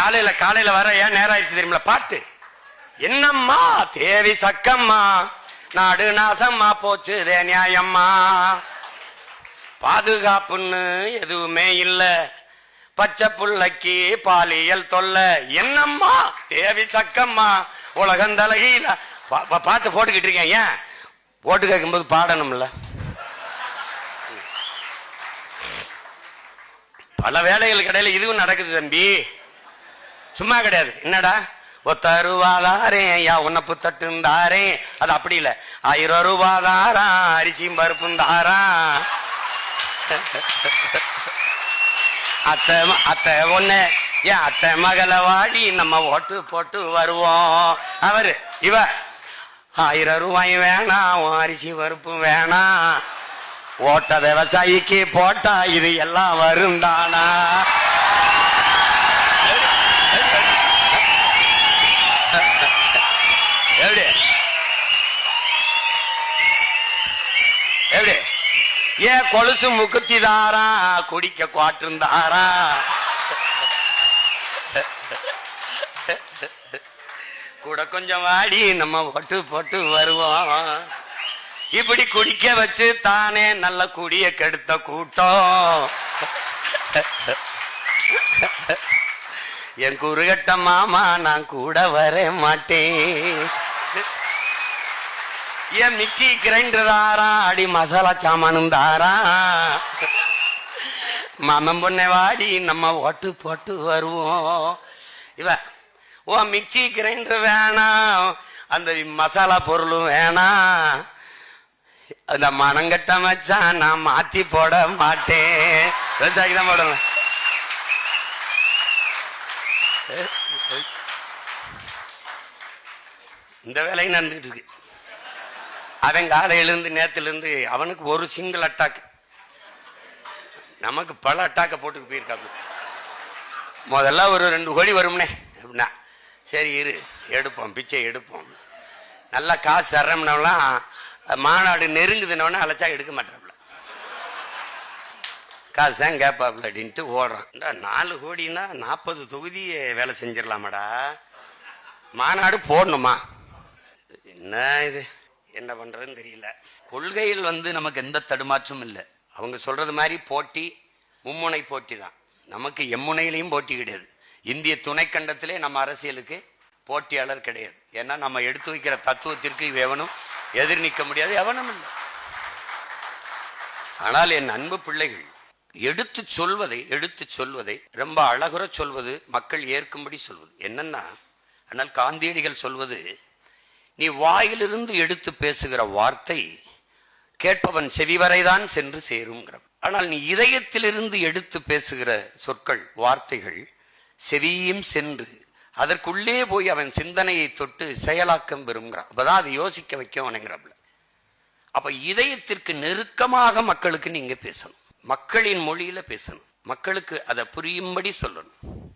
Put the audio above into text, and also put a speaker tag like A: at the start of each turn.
A: காலையில காலையில வர ஏன் நேரம் ஆயிடுச்சு தெரியுமில பாட்டு. என்னம்மா? தேவி சக்கம்மா. நாடு நாசம்மா போச்சுதே நியாயம்மா. பாதுகாப்புன்னு எதுவுமே இல்ல. பச்சை புள்ளைக்கு பாலியல் தொல்லை. என்னம்மா? தேவி சக்கம்மா. உலகம் தலகில பா- பாட்டு போட்டுக்கிட்டு இருக்கேன். ஏன்? போட்டு கேட்கும்போது பாடணும்ல. பல வேலைகளுக்கு இடையில இதுவும் நடக்குது தம்பி. சும்மா கிடையாது. என்னடா? ஒத்தருவாதாரே ஐயா உன்னப்பு தட்டுந்தாரே அது அப்படி இல்லை. ஆயிரம் ரூபா தாரா அரிசியும் பருப்பும் தாரா. அத்தை அத்தை ஒண்ணு ஏன் அத்தை மகளை வாடி நம்ம ஓட்டு போட்டு வருவோம். அவரு இவ ஆயிரம் ரூபாய் வேணாம் உன் அரிசி பருப்பு வேணாம் ஓட்ட விவசாயிக்கு போட்டா இது எல்லாம் வரும் தானா எப்படி எப்படி? ஏன் கொலுசு முக்குத்தி தாரா குடிக்க குவாட்டிருந்தாரா? தாரா கூட கொஞ்சம் வாடி நம்ம போட்டு போட்டு வருவோம். இப்படி குடிக்க வச்சு தானே நல்ல குடிய கெடுத்த கூட்டம். என் குறுகட்ட மாமா நான் கூட வர மாட்டேன். ஏன் மிக்சி கிரைண்டர் தாரா அடி மசாலா சாமானும் தாரா. மாமன் பொண்ணை வாடி நம்ம ஒட்டு போட்டு வருவோம். இவ ஓ மிக்சி கிரைண்டர் வேணாம் அந்த மசாலா பொருளும் வேணாம் அந்த மனங்கட்ட மச்சான் நான் மாத்தி போட மாட்டேன். விவசாயிக்கு தான் போடணும். இந்த வேலைக்கு நடந்துட்டு இருக்கு. அவன் காலையிலிருந்து நேற்றுலேருந்து அவனுக்கு ஒரு சிங்கிள் அட்டாக் நமக்கு பல அட்டாக்கை போட்டு போயிருக்காங்க முதல்ல ஒரு ரெண்டு கோடி வரும்னே. அப்படின்னா சரி இரு எடுப்போம் பிச்சை எடுப்போம். நல்லா காசு தர்றோம்னவெல்லாம் மாநாடு நெருங்குதுனவொடனே அழைச்சா எடுக்க மாட்டாப்புல காசு தான் கேட்பாப்புல அப்படின்ட்டு ஓடுறான். இந்த நாலு கோடின்னா நாற்பது தொகுதியை வேலை செஞ்சிடலாமாடா? மாநாடு போடணுமா? என்ன இது? என்ன பண்ணுறதுன்னு தெரியல. கொள்கையில் வந்து நமக்கு எந்த தடுமாற்றமும் இல்லை. அவங்க சொல்றது மாதிரி போட்டி மும்முனை போட்டி தான். நமக்கு எம்முனையிலையும் போட்டி கிடையாது. இந்திய துணைக்கண்டத்திலே நம்ம அரசியலுக்கு போட்டியாளர் கிடையாது. ஏன்னா நம்ம எடுத்து வைக்கிற தத்துவத்திற்கு எவனும் எதிர் நிற்க முடியாது எவனும் இல்லை. ஆனால் என் அன்பு பிள்ளைகள் எடுத்து சொல்வதை எடுத்து சொல்வதை ரொம்ப அழகுற சொல்வது மக்கள் ஏற்கும்படி சொல்வது. என்னன்னா ஆனால் காந்தியடிகள் சொல்வது நீ வாயிலிருந்து எடுத்து பேசுகிற வார்த்தை கேட்பவன் செவிவரைதான் சென்று சேருங்கிற ஆனால் நீ இதயத்திலிருந்து எடுத்து பேசுகிற சொற்கள் வார்த்தைகள் செவியும் சென்று அதற்குள்ளே போய் அவன் சிந்தனையை தொட்டு செயலாக்கம் பெறுங்கிறான் அப்பதான் அதை யோசிக்க வைக்கவனுங்கிறப்பல அப்ப இதயத்திற்கு நெருக்கமாக மக்களுக்கு நீங்க பேசணும். மக்களின் மொழியில பேசணும். மக்களுக்கு அதை புரியும்படி சொல்லணும்.